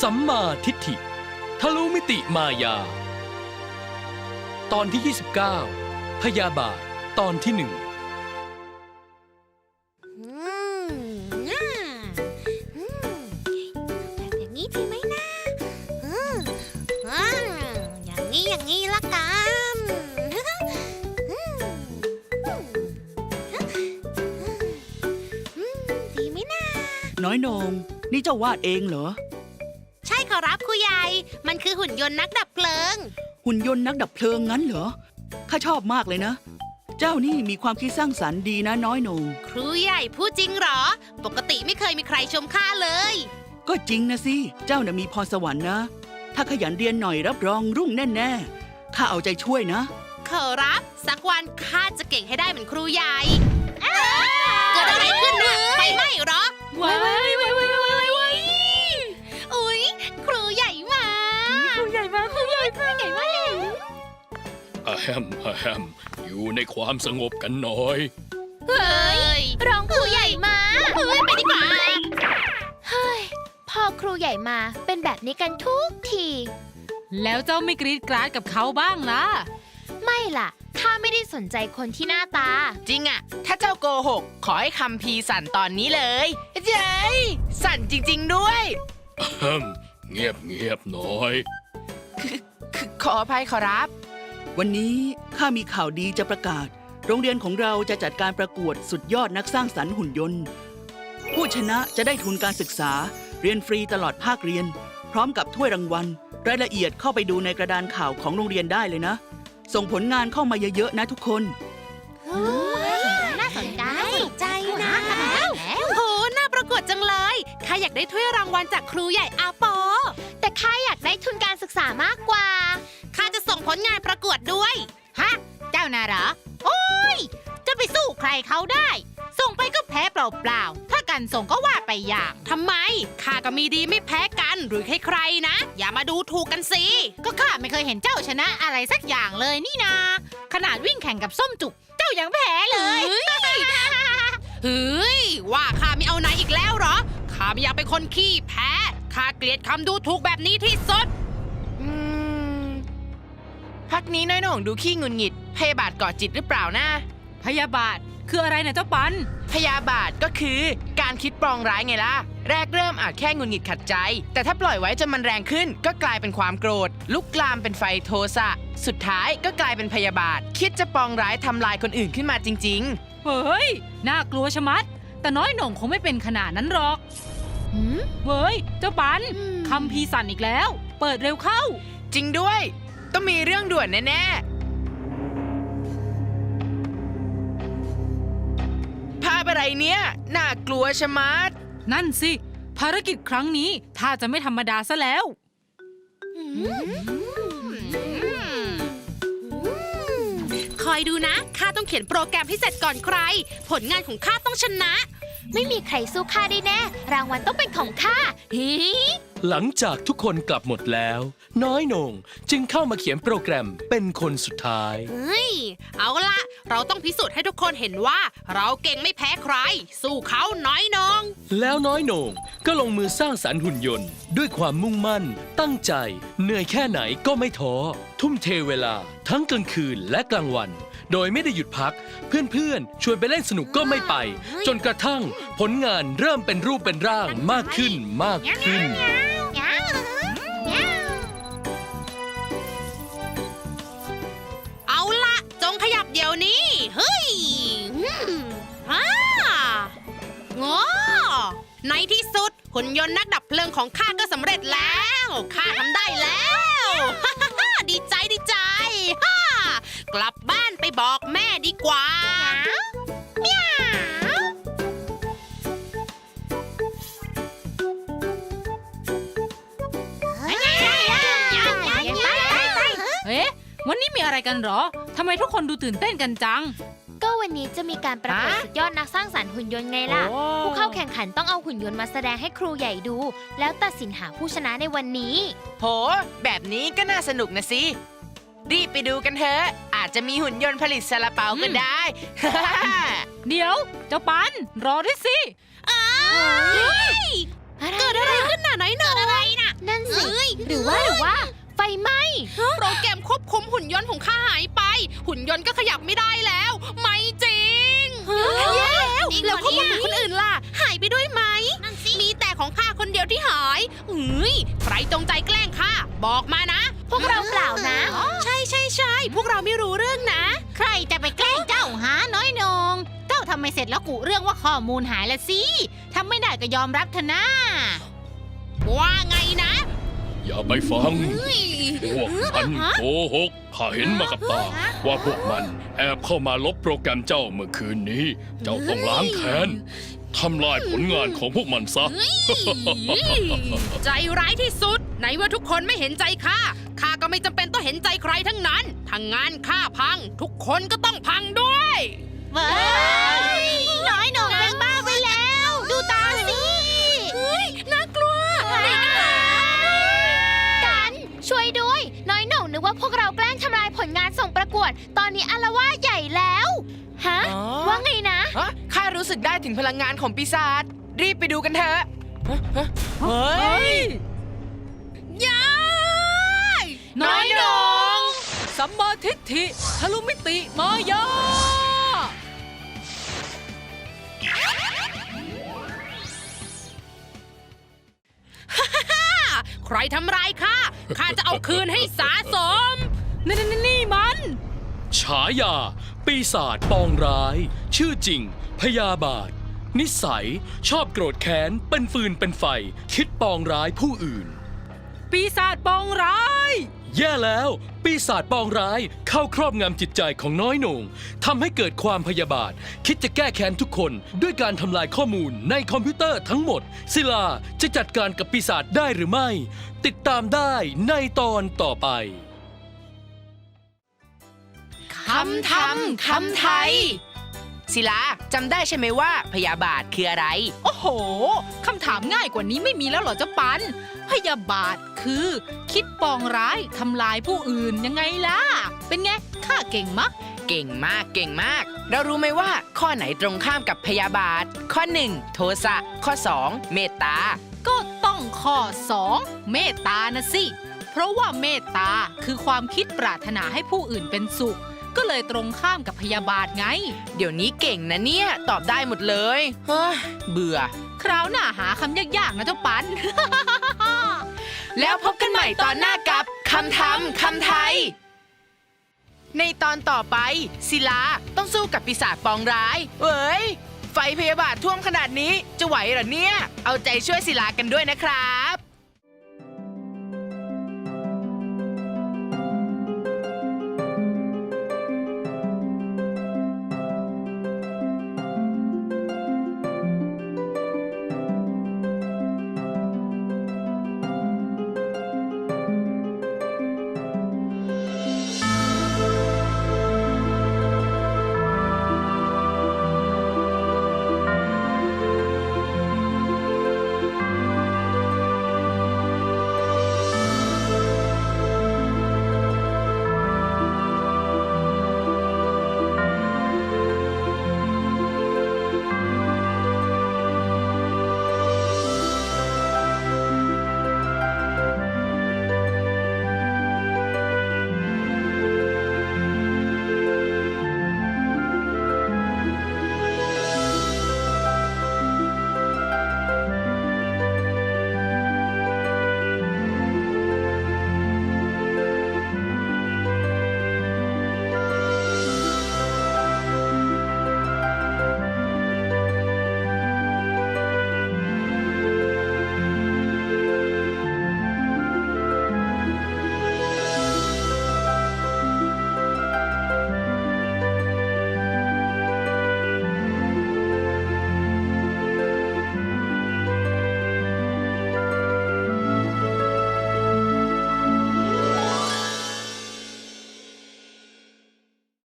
สัมมาทิฏฐิ ทะลุมิติมายา ตอนที่ 29 พยาบาท ตอนที่หนึ่งอืมอ่าอืมแบบอย่างนี้ดีไหมนะอืมอ่าอย่างนี้อย่างนี้ละกันอืมอืมดีไหมนะน้อยโหนง นี่เจ้าวาดเองเหรอ อรับครูใหญ่ มันคือหุ่นยนต์นักดับเพลิง หุ่นยนต์นักดับเพลิงงั้นเหรอ ข้าชอบมากเลยนะ เจ้านี่มีความคิดสร้างสรรค์ดีนะน้อยโหนง ครูใหญ่พูดจริงเหรอ ปกติไม่เคยมีใครชมข้าเลย ก็จริงนะสิ เจ้าน่ะมีพรสวรรค์นะ ถ้าขยันเรียนหน่อยรับรองรุ่งแน่ๆ ข้าเอาใจช่วยนะ ขอรับ สักวันข้าจะเก่งให้ได้เหมือนครูใหญ่เกิดอะไรขึ้นนะไฟไหม้เหรอ ว้ายว้ายว้ายว้ายว้ายว้าย แฮมอะแฮมอยู่ในความสงบกันหน่อย เฮ้ยรองครูใหญ่มาเฮ้ยไปดีกว่าเฮ้ยพอครูใหญ่มาเป็นแบบนี้กันทุกที แล้วเจ้าไม่กรีดกราดกับเขาบ้างล่ะ ไม่ล่ะข้าไม่ได้สนใจคนที่หน้าตา จริงอะถ้าเจ้าโกหก ขอให้คำพีร์สั่นตอนนี้เลยเย้ยสั่นจริง ๆ ด้วยอะแฮมเงียบเงียบหน่อยคือขออภัยขอรับ วันนี้ข้ามีข่าวดีจะประกาศ โรงเรียนของเราจะจัดการประกวดสุดยอดนักสร้างสรรค์หุ่นยนต์ ผู้ชนะจะได้ทุนการศึกษา เรียนฟรีตลอดภาคเรียน พร้อมกับถ้วยรางวัล รายละเอียดเข้าไปดูในกระดานข่าวของโรงเรียนได้เลยนะ ส่งผลงานเข้ามาเยอะๆนะทุกคนน่าสนใจน่าสนใจนะโหน่าประกวดจังเลยข้าอยากได้ถ้วยรางวัลจากครูใหญ่อาปอ แต่ข้าอยากได้ทุนการศึกษามากกว่า ประกวดด้วย ฮะ เจ้าน่ะเหรอ โอ้ย จะไปสู้ใครเขาได้ ส่งไปก็แพ้เปล่าๆ ถ้ากันส่งก็ว่าไปอย่างทำไม ข้าก็มีดีไม่แพ้กันหรือใครๆนะ อย่ามาดูถูกกันสิ ก็ข้าไม่เคยเห็นเจ้าชนะอะไรสักอย่างเลยนี่นา ขนาดวิ่งแข่งกับส้มจุก เจ้ายังแพ้เลย เฮ้ย ว่าข้าไม่เอาไหนอีกแล้วเหรอ ข้าไม่อยากเป็นคนขี้แพ้ ข้าเกลียดคำดูถูกแบบนี้ที่สุดอืม พักนี้น้อยโหน่งดูขี้หงุนหงิด พยาบาทก่อจิตหรือเปล่านะพยาบาทคืออะไรนะเจ้าปัน พยาบาทก็คือการคิดปรองร้ายไงล่ะ แรกเริ่มอาจแค่หงุนหงิดขัดใจ แต่ถ้าปล่อยไว้จนมันแรงขึ้น ก็กลายเป็นความโกรธ ลุกลามเป็นไฟโทสะ สุดท้ายก็กลายเป็นพยาบาท คิดจะปรองร้ายทำลายคนอื่นขึ้นมาจริงๆเฮ้ย น่ากลัวชะมัด แต่น้อยหน่งคงไม่เป็นขนาดนั้นหรอกเว้ย เจ้าปันคำพีร์สั่นอีกแล้ว เปิดเร็วเข้าจริงด้วย ต้องมีเรื่องด่วนแน่ๆ ภาพอะไรเนี่ย น่ากลัวชะมัด นั่นสิ ภารกิจครั้งนี้ถ้าจะไม่ธรรมดาซะแล้ว คอยดูนะ ข้าต้องเขียนโปรแกรมให้เสร็จก่อนใคร ผลงานของข้าต้องชนะ ไม่มีใครสู้ข้าได้แน่ รางวัลต้องเป็นของข้าฮิหลังจากทุกคนกลับหมดแล้ว น้อยโหน่งจึงเข้ามาเขียนโปรแกรมเป็นคนสุดท้าย เฮ้ย เอาละเราต้องพิสูจน์ให้ทุกคนเห็นว่า เราเก่งไม่แพ้ใคร สู้เขาน้อยนอง แล้วน้อยโหน่งก็ลงมือสร้างสรรค์หุ่นยนต์ ด้วยความมุ่งมั่น ตั้งใจ เหนื่อยแค่ไหนก็ไม่ท้อทุ่มเทเวลา ทั้งกลางคืนและกลางวัน โดยไม่ได้หยุดพัก เพื่อนๆ ชวนไปเล่นสนุกก็ไม่ไป จนกระทั่งผลงานเริ่มเป็นรูปเป็นร่างมากขึ้นมากขึ้น เอาละจงขยับเดี๋ยวนี้ เฮ้ยอืมฮ่างอในที่สุดหุ่นยนต์นักดับเพลิงของข้าก็สำเร็จแล้ว ข้าทำได้แล้ว กลับบ้านไปบอกแม่ดีกว่า เอ๊ะ วันนี้มีอะไรกันเหรอ ทำไมทุกคนดูตื่นเต้นกันจัง ก็วันนี้จะมีการประกวดฮะ สุดยอดนักสร้างสรรค์หุ่นยนต์ไงล่ะ โอ้ผู้เข้าแข่งขันต้องเอาหุ่นยนต์มาแสดงให้ครูใหญ่ดู แล้วตัดสินหาผู้ชนะในวันนี้ โห แบบนี้ก็น่าสนุกนะสิ รีบไปดูกันเถอะ อาจจะมีหุ่นยนต์ผลิตซาลาเปาก็ได้ เดี๋ยว เจ้าปัน รอด้วยสิเกิดอะไรขึ้นน่ะน้อยหนอะไรน่ะนั่นสิเอ้ยหรือว่าหรือว่า ไฟไหม้โปรแกรมควบคุมหุ่นยนต์ของข้าหายไป หุ่นยนต์ก็ขยับไม่ได้แล้ว ไม่จริงแย่แล้วแล้วข้อมูลของคนอื่นล่ะ หายไปด้วยไหม มีแต่ของข้าคนเดียวที่หายเอ้ยใครจงใจแกล้งข้าบอกมานะพ วกเราเปล่านะ ใช่ใช่ใช่พวกเราไม่รู้เรื่องนะ ใครจะไปแกล้งเจ้าหาน้อยนง เจ้าทำไม่เสร็จแล้วกุเรื่องว่าข้อมูลหายละสิทำไม่ได้ก็ยอมรับเถอะนะ ว่าไงนะ อย่าไปฟัง พวกมันโกหกข้าเห็นมากับตา ว่าพวกมันแอบเข้ามาลบโปรแกรมเจ้าเมื่อคืนนี้ เจ้าต้องล้างแค้นทำลายผลงานของพวกมันซะ ใจร้ายที่สุด ไหนว่าทุกคนไม่เห็นใจข้า ข้าก็ไม่จำเป็นต้องเห็นใจใครทั้งนั้นทางงานข้าพัง ทุกคนก็ต้องพังด้วยเว้ยน้อยหนงเป็นบ้าไปแล้ว ดูตาสิเฮ้ยน่ากลัวกันช่วยด้วย น้อยหน่งนึกว่าพวกเราแกล้งทำลายผลงานส่งประกวด ตอนนี้อารวาสใหญ่แล้วฮะอ๋อ ว่าไงนะ ฮะข้ารู้สึกได้ถึงพลังงานของปีศาจรีบไปดูกันเถอะฮะฮะเฮ้ยยาย น้อยหนงสัมมาทิฏฐิทะลุมิติมายาใครทำร้ายข้าข้าจะเอาคืนให้สาสมนี่นี่นี่มัน ฉายา ปีศาจปองร้าย ชื่อจริง พยาบาท นิสัย ชอบโกรธแค้น เป็นฟืนเป็นไฟ คิดปองร้ายผู้อื่น ปีศาจปองร้าย แย่แล้ว ปีศาจปองร้ายเข้าครอบงำจิตใจของน้อยโหน่งทำให้เกิดความพยาบาท คิดจะแก้แค้นทุกคนด้วยการทำลายข้อมูลในคอมพิวเตอร์ทั้งหมด ศิลาจะจัดการกับปีศาจได้หรือไม่ ติดตามได้ในตอนต่อไป คำทำคำไทย ศิลาจำได้ใช่ไหมว่าพยาบาทคืออะไร โอ้โห คำถามง่ายกว่านี้ไม่มีแล้วเหรอเจ้าปัน พยาบาทคือ คิดปองร้ายทำลายผู้อื่นยังไงล่ะ เป็นไงข้าเก่งมะ เก่งมากเก่งมาก เรารู้ไหมว่าข้อไหนตรงข้ามกับพยาบาท ข้อ 1 โทสะข้อ 2 เมตตา ก็ต้องข้อ 2 เมตตานะสิ เพราะว่าเมตตาคือความคิดปรารถนาให้ผู้อื่นเป็นสุข ก็เลยตรงข้ามกับพยาบาทไง เดี๋ยวนี้เก่งนะเนี่ย ตอบได้หมดเลยเฮ้ยเบื่อ คราวหน้าหาคำยากๆนะเจ้าปัน แล้วพบกันใหม่ตอนหน้ากับคำทำคำไทย ในตอนต่อไป ศิลาต้องสู้กับปีศาจปองร้ายเว้ย ไฟพยาบาทท่วมขนาดนี้จะไหวเหรอเนี่ย เอาใจช่วยศิลากันด้วยนะครับ